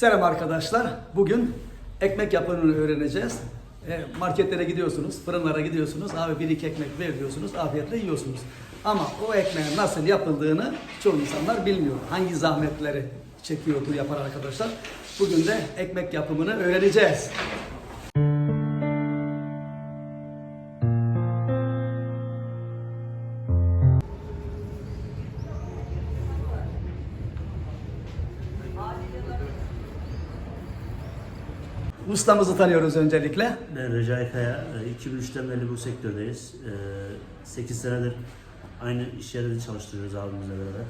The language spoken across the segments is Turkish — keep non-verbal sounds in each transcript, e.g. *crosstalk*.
Selam arkadaşlar. Bugün ekmek yapımını öğreneceğiz. E, marketlere gidiyorsunuz, fırınlara gidiyorsunuz. Abi bir iki ekmek ver diyorsunuz, afiyetle yiyorsunuz. Ama o ekmeğin nasıl yapıldığını çoğu insanlar bilmiyor. Hangi zahmetleri çekiyor bu yapan arkadaşlar. Bugün de ekmek yapımını öğreneceğiz. Ustamızı tanıyoruz öncelikle. Ben Recai Kaya. e, 2003'ten beri bu sektördeyiz. 8 senedir aynı iş yerinde çalıştırıyoruz abimizle beraber.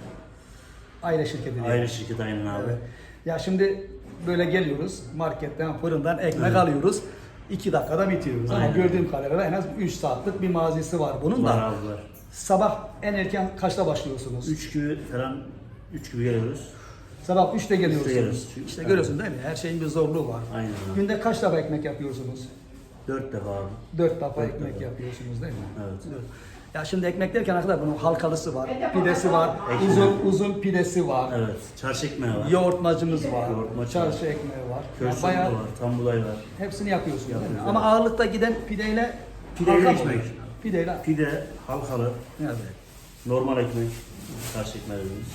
Aile şirketi. diye. Ayrı şirket aynen abi. Evet. Ya şimdi böyle geliyoruz marketten, fırından ekmek Evet. alıyoruz. 2 dakikada bitiriyoruz. Ama Aynen. gördüğüm kadarıyla en az 3 saatlik bir mazisi var bunun Var da. abi var. Sabah en erken kaçta başlıyorsunuz? 3 gibi falan 3 gibi geliyoruz. Sabah 3'te geliyorsunuz. Üçte geliyoruz. İşte Evet. görüyorsun değil mi? Her şeyin bir zorluğu var. Aynen. Günde kaç defa ekmek yapıyorsunuz? 4 defa abi. 4 defa Dört ekmek defa. yapıyorsunuz değil mi? Evet. Ya şimdi ekmek derken arkadaşlar bunun halkalısı var, pidesi var, Ekmek. uzun uzun pidesi var. Evet. Çarşı ekmeği var. Yoğurtmacımız var, Yoğurtmacı çarşı ekmeği var. Köy Ya sütlü bayağı var. Tam buğday var. hepsini yapıyorsunuz değil mi? Yapıyoruz, Ama evet. ağırlıkta giden pideyle Pideyle halka ekmek. oluyor? Pideyle. Pide, halkalı, Evet. normal ekmek. Çarşı ekmeği dediğimiz.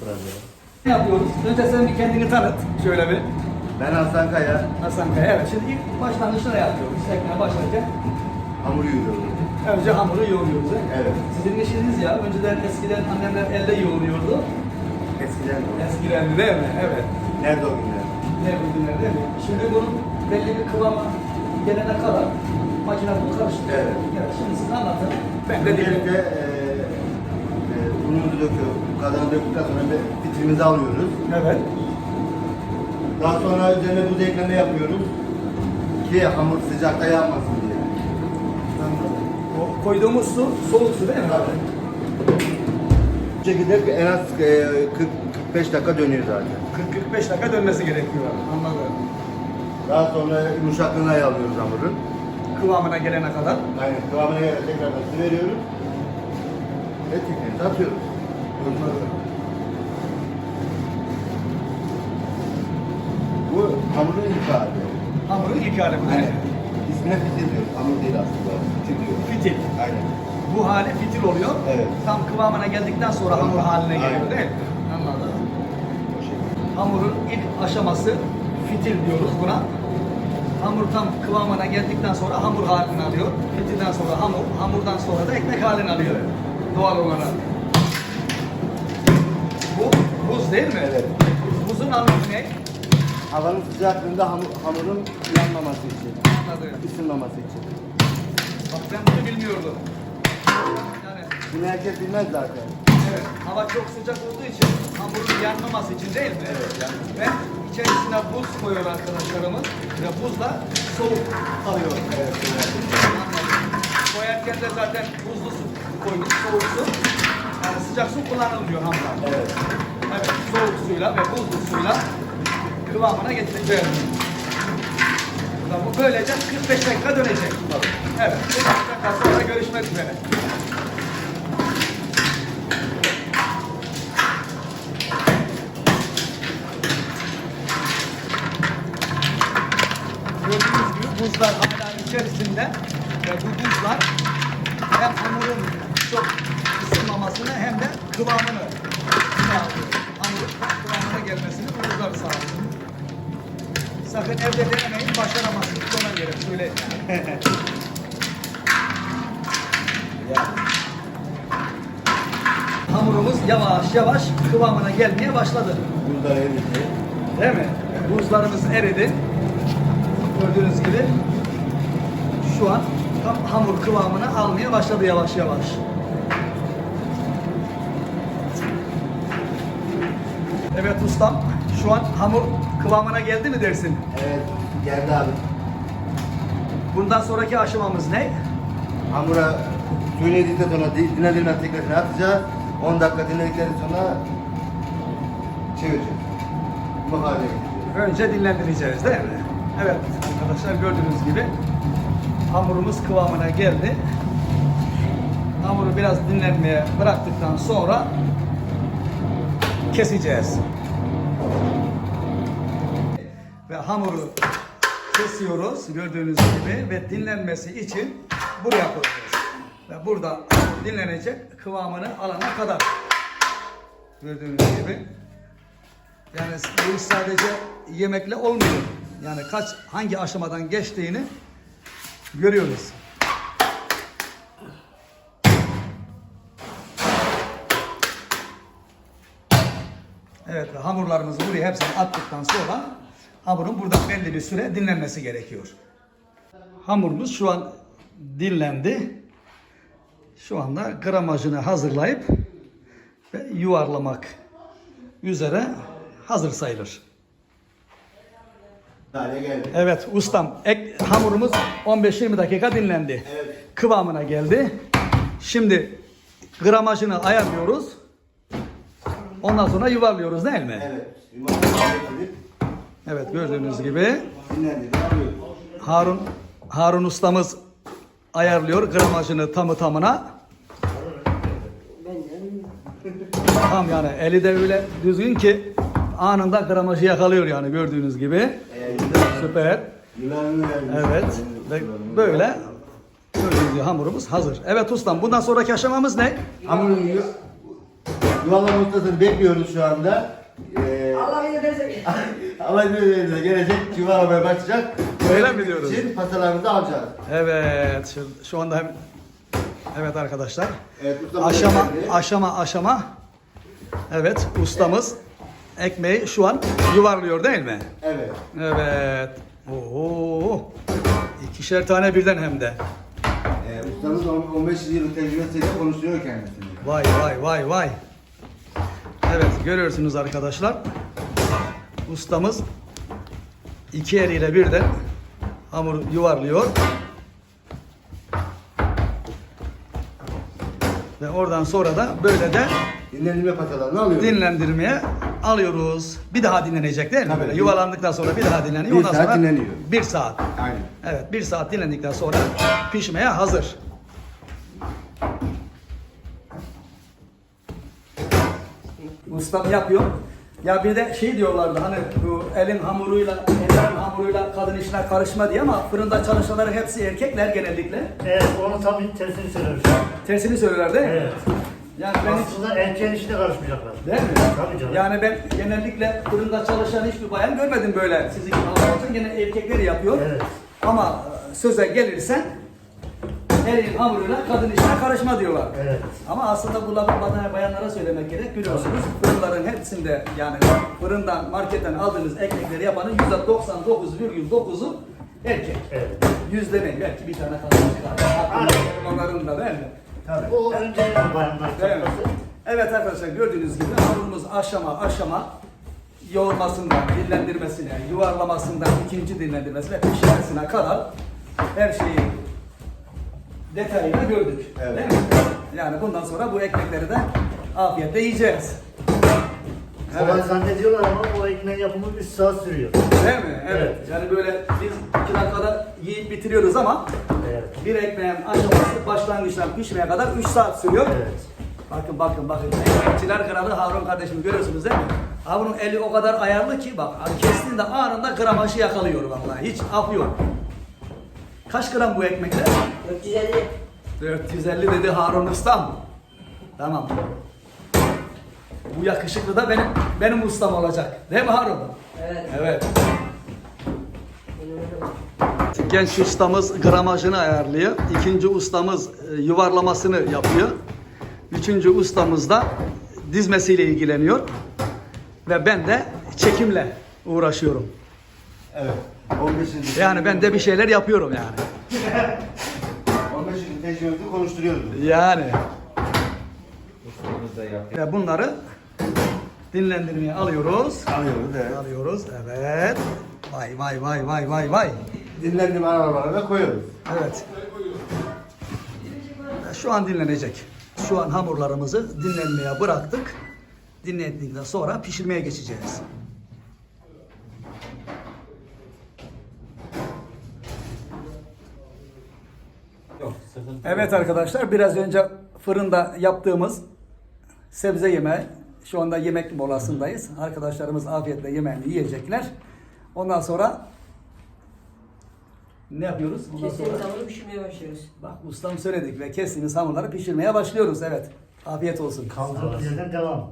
Brandera. Ne yapıyoruz? Önce sen bir kendini tanıt. Şöyle bir. Ben Hasan Kaya, Hasan Kaya. Evet. Şimdi ilk başlangıçta ne yapıyoruz? Ekmeğe başlarken hamur yoğuruyorum. önce hamuru yoğuruyoruz. Evet. Sizin işiniz ya. Önceden eskiden annemler elde yoğuruyordu. Eskiden de o. Eskiden değil mi? Evet. Nerede o günler? Ne bildiler değil mi? Şimdi bunun belli bir kıvama gelene kadar makine bunu karıştırıyor. Evet. Şimdi siz anlatın. Ben de Öncelikle dinleyeyim. e, e, unumuzu döküyoruz. Kazanı döktükten sonra bir fitrimizi alıyoruz. Evet. Daha sonra üzerine buz ekleme yapıyoruz. Ki hamur sıcakta yanmasın diye. O koyduğumuz su soğuk su değil mi? Bu şekilde en az e, 40-45 dakika dönüyor zaten. 40-45 dakika dönmesi gerekiyor. Anladım. Daha sonra yumuşaklığını ayarlıyoruz hamurun. Kıvamına gelene kadar. Aynen kıvamına tekrardan su veriyoruz. Ve tekrar atıyoruz. Bu hamurun hali. Hamurun hali bu. Aynen. İsmine fitil diyoruz. Hamur değil aslında. Fitil diyoruz. Fitil. Aynen. Bu hali fitil oluyor. Evet. Tam kıvamına geldikten sonra hamur haline geliyor Aynen. değil mi? Anladım. Hamurun ilk aşaması fitil diyoruz buna. Hamur tam kıvamına geldikten sonra hamur halini alıyor. Fitilden sonra hamur, hamurdan sonra da ekmek halini alıyor. Doğal olarak. Değil mi? Evet. Buzun anlamı ne? Havanın sıcaklığında hamur, hamurun yanmaması için, Anladım. ısınmaması için. Bak ben bunu bilmiyordum. Yani Bunu herkes bilmez zaten. evet, hava çok sıcak olduğu için hamurun yanmaması için değil mi? Evet, yani. Ve içerisine buz koyuyor arkadaşlarımız ve buzla soğuk alıyor. Evet, evet. Koyarken de zaten buzlu su koyduk, soğuk su. Yani sıcak su kullanılmıyor hamura. Evet. Soğuk suyla ve buzlu suyla kıvamına getireceğiz. Bu böylece 45 dakika dönecek. Evet, 45 dakika sonra görüşmek üzere. Gördüğünüz gibi buzlar hala içerisinde ve bu buzlar hem hamurun çok ısınmamasını hem de kıvamını sağlıyor. Gelmesini bu buzlar sağlıyor. Sakın evde denemeyin, başaramazsınız. Ona göre söyleyeyim. *laughs* Hamurumuz yavaş yavaş kıvamına gelmeye başladı. Buzlar eridi. Değil mi? Buzlarımız eridi. Gördüğünüz gibi şu an tam hamur kıvamını almaya başladı yavaş yavaş. Evet ustam, şu an hamur kıvamına geldi mi dersin? Evet, geldi abi. Bundan sonraki aşamamız ne? Hamura suyunu yedikten sonra di- dinlendirme tekrar atacağız. 10 dakika dinledikten sonra çevireceğiz. Bu hale getireceğiz. Önce dinlendireceğiz değil mi? Evet arkadaşlar gördüğünüz gibi hamurumuz kıvamına geldi. Hamuru biraz dinlenmeye bıraktıktan sonra keseceğiz. ve hamuru kesiyoruz gördüğünüz gibi ve dinlenmesi için buraya koyuyoruz. Ve burada dinlenecek kıvamını alana kadar. Gördüğünüz gibi. Yani bu sadece yemekle olmuyor. Yani kaç hangi aşamadan geçtiğini görüyoruz. Evet ve hamurlarımızı buraya hepsini attıktan sonra hamurun burada belli bir süre dinlenmesi gerekiyor. Hamurumuz şu an dinlendi. Şu anda gramajını hazırlayıp ve yuvarlamak üzere hazır sayılır. Evet ustam ek, hamurumuz 15-20 dakika dinlendi. Evet. Kıvamına geldi. Şimdi gramajını ayarlıyoruz. Ondan sonra yuvarlıyoruz değil mi? Evet. Yuvarlayıp Evet gördüğünüz gibi. Harun Harun ustamız ayarlıyor gramajını tamı tamına. Tam yani eli de öyle düzgün ki anında gramajı yakalıyor yani gördüğünüz gibi. Süper. Evet. Ve böyle gördüğünüz gibi hamurumuz hazır. Evet ustam bundan sonraki aşamamız ne? Hamurun yu- yuvarlama ustasını bekliyoruz şu anda. Ee, Allah bilir desek. *laughs* Allah izniyle gelecek yuvarlamaya başlayacak. Öyle mi diyoruz? Için pastalarımızı alacağız. Evet şu, şu anda hem Evet arkadaşlar. Evet, aşama geldi. aşama aşama. Evet ustamız ekmeği şu an yuvarlıyor değil mi? Evet. Evet. Oo. İkişer tane birden hem de. Ee, ustamız on- 15 yıllık tecrübesiyle konuşuyor kendisini. Vay vay vay vay. Evet görüyorsunuz arkadaşlar. Ustamız iki eliyle birden hamuru yuvarlıyor. Ve oradan sonra da böyle de Dinlendirme pastalarını alıyoruz. dinlendirmeye alıyoruz. Bir daha dinlenecek değil mi? Tabii. Böyle yuvarlandıktan sonra bir daha dinleniyor. Bir Ondan saat sonra dinleniyor. Bir saat. Aynen. Evet bir saat dinlendikten sonra pişmeye hazır. Ustam yapıyor. Ya bir de şey diyorlardı hani bu elin hamuruyla, ellerin hamuruyla kadın işine karışma diye ama fırında çalışanların hepsi erkekler genellikle. Evet, onu tabii tersini söylemiş. Tersini söylüyorlar değil mi? Evet. Yani ben hiç Aslında erkeğin işine karışmayacaklar. Değil mi? Tabii canım. Yani ben genellikle fırında çalışan hiçbir bayan görmedim böyle. Sizin gibi olsun gene erkekleri yapıyor. Evet. Ama söze gelirsen elin hamuruyla kadın işine karışma diyorlar. Evet. Ama aslında bu lafı bana bayanlara söylemek gerek biliyorsunuz. Fırınların hepsinde yani fırından marketten aldığınız ekmekleri yapanın %99,9'u erkek. Evet. Yüzde ne? Belki bir tane kadın çıkar. Onların da değil mi? Tabii. O önce bayanlar Değil mi? toplası. Evet arkadaşlar gördüğünüz gibi hamurumuz aşama aşama yoğurmasından, dinlendirmesine, yuvarlamasından, ikinci dinlendirmesine ve pişirmesine kadar her şeyi detayıyla gördük. Evet. Değil mi? Yani bundan sonra bu ekmekleri de afiyetle yiyeceğiz. Kolay Evet. zannediyorlar ama o ekmeğin yapımı 3 saat sürüyor. Değil mi? Evet. Evet. Yani böyle biz iki dakikada yiyip bitiriyoruz ama Evet. bir ekmeğin aşaması başlangıçtan pişmeye kadar 3 saat sürüyor. Evet. Bakın bakın bakın. Ekmekçiler kralı Harun kardeşim görüyorsunuz değil mi? Harun'un eli o kadar ayarlı ki bak kestiğinde anında gramajı yakalıyor vallahi. Hiç af yok. Kaç gram bu ekmekler? 450. 450 dedi Harun ustam. Tamam. Bu yakışıklı da benim benim ustam olacak. Değil mi Harun? Evet. Evet. Genç ustamız gramajını ayarlıyor. İkinci ustamız e, yuvarlamasını yapıyor. Üçüncü ustamız da dizmesiyle ilgileniyor. Ve ben de çekimle uğraşıyorum. Evet. 15 yıllık. Yani ben de bir şeyler yapıyorum yani. *laughs* 15 yıllık tecrübemizi konuşturuyoruz. Yani. Ve bunları dinlendirmeye alıyoruz. Alıyoruz evet. Alıyoruz. Evet. Vay vay vay vay vay vay. Dinlendirme arabalarına koyuyoruz. Evet. Şu an dinlenecek. Şu an hamurlarımızı dinlenmeye bıraktık. Dinlendikten sonra pişirmeye geçeceğiz. Evet arkadaşlar biraz önce fırında yaptığımız sebze yemeği şu anda yemek molasındayız. Arkadaşlarımız afiyetle yemeğini yiyecekler. Ondan sonra ne yapıyoruz? Ondan Kestiğimiz sonra hamuru pişirmeye başlıyoruz. bak ustam söyledik ve kestiğimiz hamurları pişirmeye başlıyoruz. Evet. Afiyet olsun. Kaldığımız yerden devam.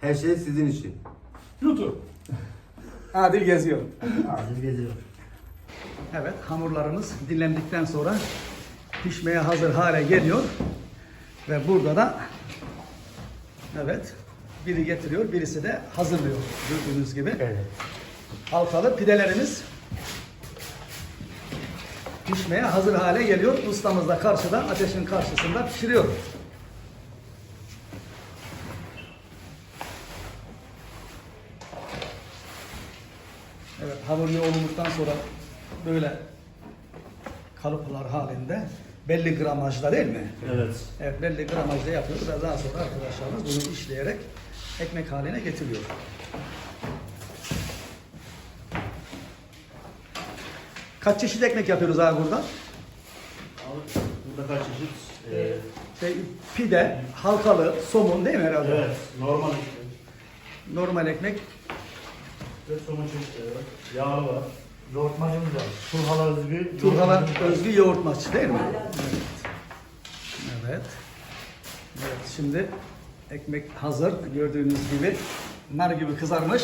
Her şey sizin için. YouTube. Adil geziyor. Adil geziyor. Evet, hamurlarımız dinlendikten sonra pişmeye hazır hale geliyor. Ve burada da evet biri getiriyor, birisi de hazırlıyor gördüğünüz gibi. Evet. Halkalı pidelerimiz pişmeye hazır hale geliyor. Ustamız da karşıda, ateşin karşısında pişiriyor. Evet, hamur yoğrulduktan sonra böyle kalıplar halinde belli gramajda değil mi? Evet. Evet, belli gramajda yapıyoruz ve daha sonra arkadaşlarımız bunu işleyerek ekmek haline getiriyor. Kaç çeşit ekmek yapıyoruz abi burada? Abi, burada kaç çeşit? Ee, Şey, pide, halkalı, somun değil mi herhalde? evet. Normal ekmek. Normal ekmek. Ve somun çeşitleri var. Yağlı var. Yoğurtmacımız var. Turhala özgü. Turhala yoğurtmacımız var. özgü yoğurt maçı değil mi? Evet. Evet, şimdi ekmek hazır. Gördüğünüz gibi nar gibi kızarmış.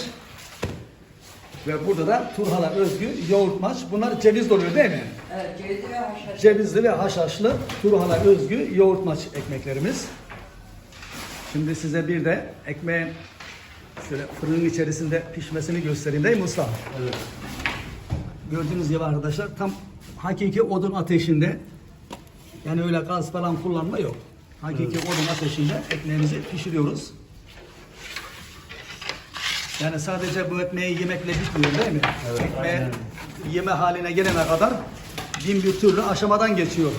Ve burada da Turhala özgü yoğurt maç. Bunlar ceviz oluyor değil mi? Evet, cevizli ve haşhaş. Cevizli ve haşhaşlı Turhala özgü yoğurt maç ekmeklerimiz. Şimdi size bir de ekmeğin şöyle fırının içerisinde pişmesini göstereyim değil mi usta? Evet. Gördüğünüz gibi arkadaşlar tam hakiki odun ateşinde yani öyle gaz falan kullanma yok. Hakiki odun ateşinde ekmeğimizi pişiriyoruz. Yani sadece bu ekmeği yemekle bitmiyor değil mi? Evet, Ekmeği aynen. yeme haline gelene kadar bin bir türlü aşamadan geçiyor.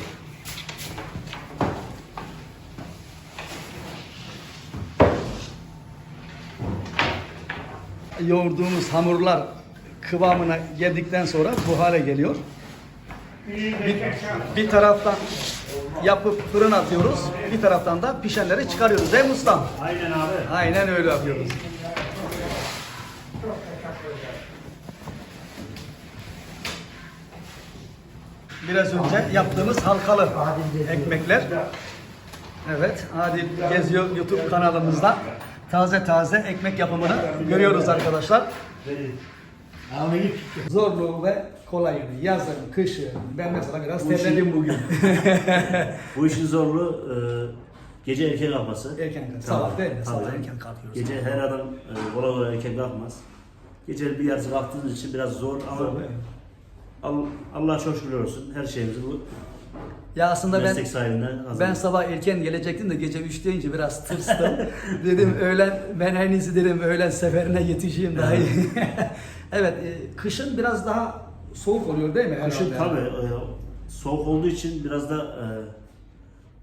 Yoğurduğumuz hamurlar kıvamına geldikten sonra bu hale geliyor. Bir, bir taraftan yapıp fırın atıyoruz, bir taraftan da pişenleri çıkarıyoruz değil mi ustam? Aynen abi. Aynen öyle yapıyoruz. Biraz önce yaptığımız halkalı ekmekler. Evet, Adil Geziyor YouTube kanalımızda taze taze ekmek yapımını görüyoruz arkadaşlar. Zorluğu ve kolayını, yazın, kışın, ben mesela biraz terledim bugün. *laughs* Bu işin zorluğu e, gece erken kalkması. Erken kalk- sabah değil mi? Sabah erken kalkıyoruz. Gece her adam e, kolay kolay erken kalkmaz. Gece bir yarısı kalktığınız için biraz zor ama Zor değil mi? Al- Allah çok şükür olsun. Her şeyimizi bu Ya aslında ben meslek. Ben sabah erken gelecektim de gece 3 deyince biraz tırstım. *laughs* dedim öğlen ben en iyisi dedim öğlen seferine yetişeyim daha iyi. *laughs* evet e, kışın biraz daha soğuk oluyor değil mi? Kışın herhalde? tabii e, soğuk olduğu için biraz da e,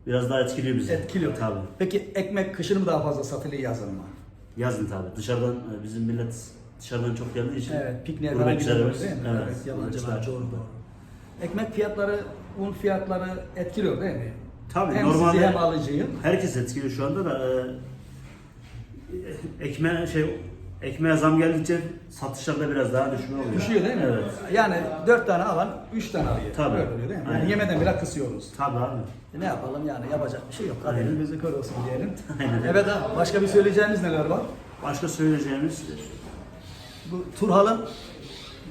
biraz daha etkiliyor bizi. Etkiliyor. Tabii. Peki ekmek kışın mı daha fazla satılıyor yazın mı? Yazın tabii. Dışarıdan e, bizim millet dışarıdan çok geldiği için. Evet pikniğe gurbetçilerimiz, gidiyoruz değil mi? Evet. gurbetçiler. doğru doğru. Ekmek fiyatları, un fiyatları etkiliyor değil mi? Tabii, hem normalde- sizi hem alıcıyı. Herkes etkiliyor şu anda da e, ekmeğe şey ekmeğe zam geldikçe satışlarda biraz daha düşme oluyor. Düşüyor değil mi? Evet. Yani 4 tane alan 3 tane alıyor. Tabii. Öyle oluyor değil mi? Yani Aynen. yemeden bile kısıyoruz. Tabii abi. E Ne yapalım yani yapacak bir şey yok. Kaderin gözü kör olsun diyelim. *laughs* Aynen. Evet abi başka bir söyleyeceğimiz neler var? Başka söyleyeceğimiz Bu Turhal'ın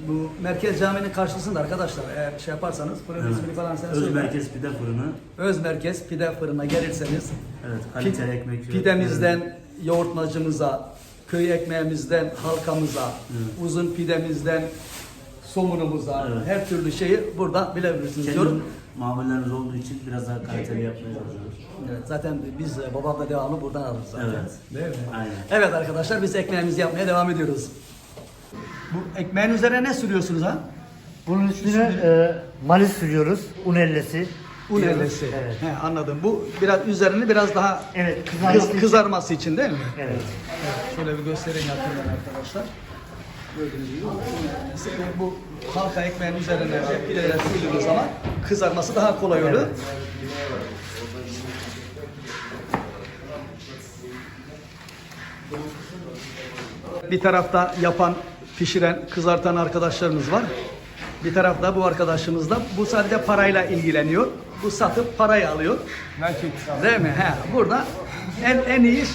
bu merkez caminin karşısında arkadaşlar eğer şey yaparsanız fırın Evet. ismini falan sen Öz söyle. Merkez Pide Fırını. Öz Merkez Pide Fırın'a gelirseniz Evet, pid- kaliteli ekmek. pidemizden yoğurtmacımıza, köy ekmeğimizden halkamıza, Evet. uzun pidemizden somunumuza Evet. her türlü şeyi burada bilebilirsiniz diyorum. Kendi mamullerimiz olduğu için biraz daha kaliteli yapmaya çalışıyoruz. Evet, zaten biz e, babamla devamlı buradan alırız zaten. Evet. Değil mi? Aynen. Evet arkadaşlar biz ekmeğimizi yapmaya devam ediyoruz. Bu ekmeğin üzerine ne sürüyorsunuz ha? bunun üstüne e, malis sürüyoruz. Un ellesi. Un diyoruz. ellesi. Evet. He, anladım. Bu biraz üzerini biraz daha Evet, kız- kızarması için. kızarması için değil mi? Evet. Evet, şöyle bir göstereyim yakından arkadaşlar. Gördüğünüz gibi un ellesi. Ve bu halka ekmeğin üzerine pideler sürdüğümüz zaman kızarması daha kolay oluyor. Evet. Bir tarafta yapan pişiren, kızartan arkadaşlarımız var. Bir tarafta bu arkadaşımız da bu sadece parayla ilgileniyor. Bu satıp parayı alıyor. Nakit. Değil mi? He. Burada en en iyi iş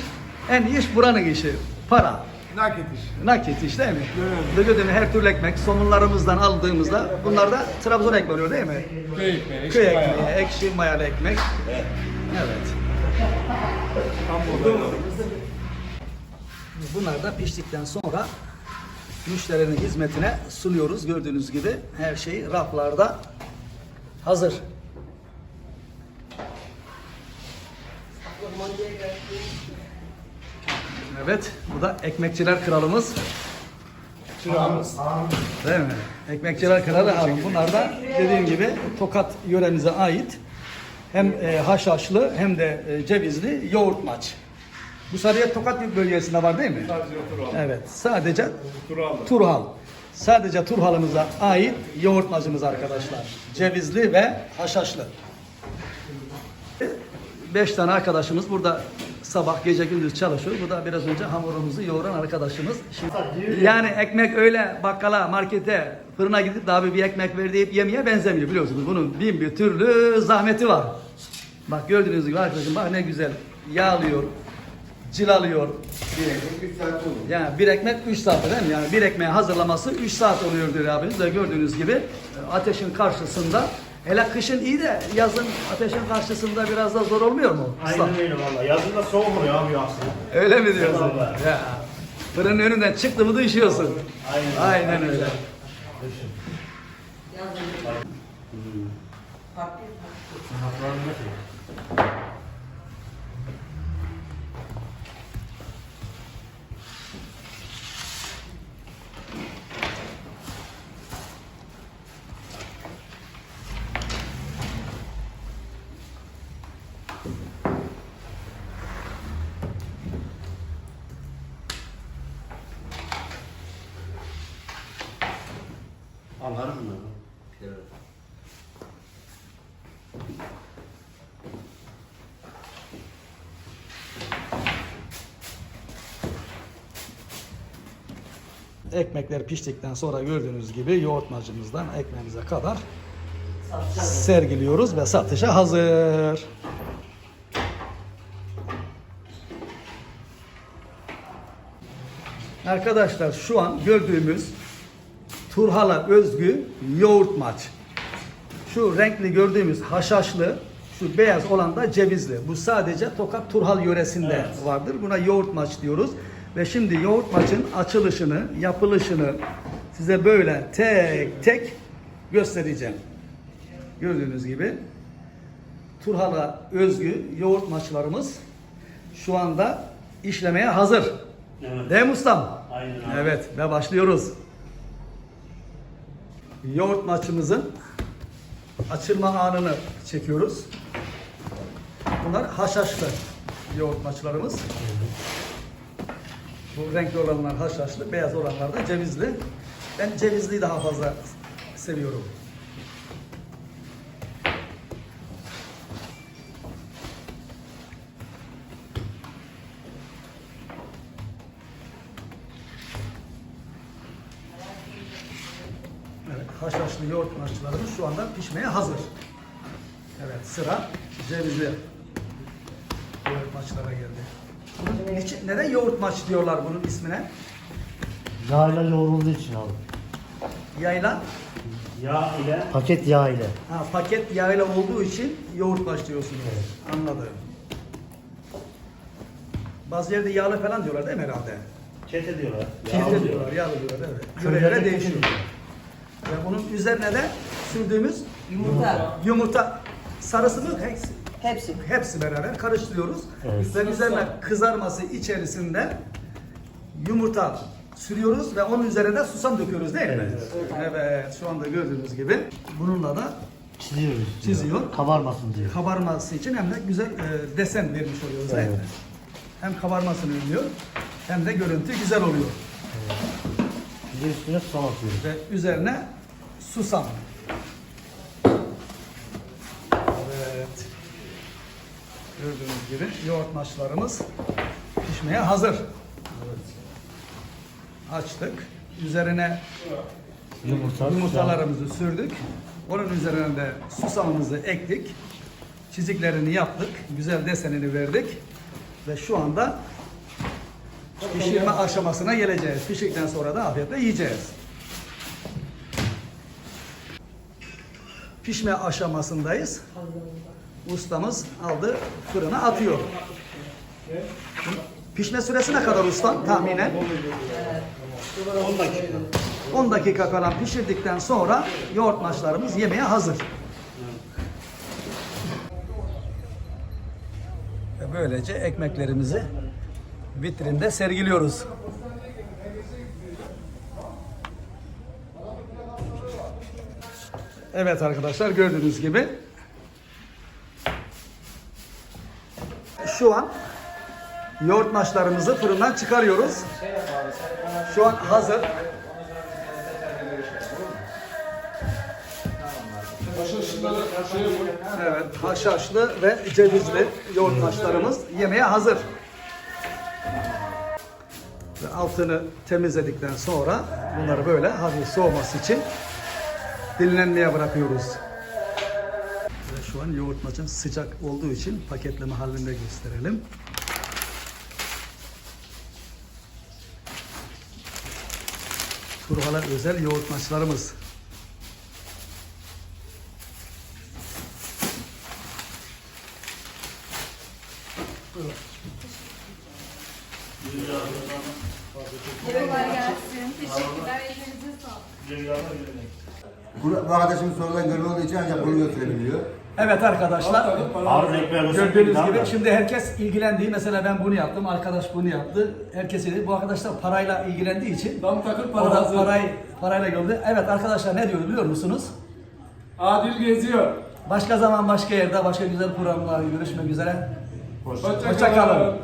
en iyi iş buranın işi. Para. Nakit iş. Nakit iş değil mi? Dıgıdını her türlü ekmek somunlarımızdan aldığımızda bunlar da Trabzon ekmeği oluyor değil mi? Köy ekmeği. Köy ekmeği, ekşi mayalı ekmek. Evet. Tam buğday. Bunlar da piştikten sonra müşterinin hizmetine sunuyoruz. Gördüğünüz gibi her şey raflarda hazır. Evet, bu da ekmekçiler kralımız. Çırağımız. Değil mi? Ekmekçiler kralı abi. Bunlar da dediğim gibi Tokat yöremize ait hem e, haşhaşlı hem de e, cevizli yoğurt maç. Bu sadece Tokat bölgesinde var değil mi? Sadece Tural. Evet. Sadece Tural'da. Turhal. Sadece Turhal'ımıza ait yoğurtmacımız arkadaşlar. Cevizli ve haşhaşlı. Beş tane arkadaşımız burada sabah gece gündüz çalışıyor. Bu da biraz önce hamurumuzu yoğuran arkadaşımız. Şimdi, yani ekmek öyle bakkala, markete, fırına gidip de abi bir ekmek ver deyip yemeye benzemiyor biliyorsunuz. Bunun bin bir türlü zahmeti var. Bak gördüğünüz gibi arkadaşım bak ne güzel yağlıyor, cilalıyor, Bir ekmek 3 saat olur. yani bir ekmek 3 saat değil mi? Yani bir ekmeği hazırlaması 3 saat oluyor diyor abimiz de gördüğünüz gibi e, ateşin karşısında hele kışın iyi de yazın ateşin karşısında biraz da zor olmuyor mu? Usta? Aynen öyle valla. Yazında soğuk oluyor abi aslında. Öyle mi diyorsun? Vallahi. Ya. Fırının önünden çıktı mı düşüyorsun. Aynen. Aynen öyle. Yazın. Farklı Ekmekler piştikten sonra gördüğünüz gibi yoğurtmacımızdan ekmeğimize kadar sergiliyoruz ve satışa hazır. Arkadaşlar şu an gördüğümüz Turhal'a özgü yoğurt maç. Şu renkli gördüğümüz haşhaşlı, şu beyaz olan da cevizli. Bu sadece Tokat Turhal yöresinde vardır. Buna yoğurt maç diyoruz. Ve şimdi yoğurt maçın açılışını, yapılışını size böyle tek tek göstereceğim. Gördüğünüz gibi Turhal'a özgü yoğurt maçlarımız şu anda işlemeye hazır. Evet. Değil mi ustam? Aynen abi. Evet ve başlıyoruz. Yoğurt maçımızın açılma anını çekiyoruz. Bunlar haşhaşlı yoğurt maçlarımız. Bu renkli olanlar haşhaşlı, beyaz olanlar da cevizli. Ben cevizliyi daha fazla seviyorum. Evet, haşhaşlı yoğurt maçlarımız şu anda pişmeye hazır. Evet, sıra cevizli yoğurt maçlara geldi. Bunun niçin- neden yoğurt maç diyorlar bunun ismine? Yağ ile yoğrulduğu için abi. Yayla, Yağ ile Paket yağ ile. ha, paket yağıyla olduğu için yoğurt maç diyorsunuz. Anladım. Bazı yerde yağlı falan diyorlar değil mi herhalde? kete diyorlar. Kete Yağlı diyorlar, yağlı diyorlar evet. Göre kete değişiyor. diyorlar. Ve bunun üzerine de sürdüğümüz Yumurta. yumurta sarısı mı? Hepsi. Hepsi. Hepsi beraber karıştırıyoruz. Evet. Ve üzerine kızarması içerisinde yumurta sürüyoruz ve onun üzerine de susam döküyoruz değil mi? Evet. şu anda gördüğünüz gibi bununla da Çiziyoruz. Çiziyor. Kabarmasın diyor. kabarması için hem de güzel e, desen vermiş oluyoruz değil mi? Evet. Hem kabarmasını önlüyor hem de görüntü güzel oluyor. Bir de üstüne susam atıyoruz. Ve üzerine susam. Gördüğünüz gibi yoğurt maçlarımız pişmeye hazır. Açtık. üzerine Yumurta. yumurtalarımızı sürdük. Onun üzerine de susamımızı ektik. Çiziklerini yaptık. Güzel desenini verdik. Ve şu anda pişirme aşamasına geleceğiz. Piştikten sonra da afiyetle yiyeceğiz. Pişme aşamasındayız. Ustamız aldı fırına atıyor. Pişme süresi ne kadar ustam tahminen? 10 dakika. 10 dakika falan pişirdikten sonra yoğurt maçlarımız yemeğe hazır. Ve böylece ekmeklerimizi vitrinde sergiliyoruz. Evet arkadaşlar gördüğünüz gibi şu an yoğurt maçlarımızı fırından çıkarıyoruz. Şu an hazır. Evet, haşhaşlı ve cevizli yoğurt haşlarımız yemeğe hazır. Ve altını temizledikten sonra bunları böyle hafif soğuması için dinlenmeye bırakıyoruz. Şu an yoğurt maçın sıcak olduğu için paketleme halinde gösterelim. Turhala özel yoğurt maçlarımız. Kolay gelsin. Bu, arkadaşımız sonradan görme olduğu için ancak bunu gösterebiliyor. Evet arkadaşlar. Ekmeği Gördüğünüz gibi şimdi herkes ilgilendiği mesela ben bunu yaptım, arkadaş bunu yaptı. Herkes dedi. Bu arkadaşlar parayla ilgilendiği için Tam takır o para da hazır. parayı parayla gördü. Evet arkadaşlar ne diyor biliyor musunuz? Adil geziyor. Başka zaman başka yerde başka güzel programlarla görüşmek üzere. Hoşça Hoşça kalın.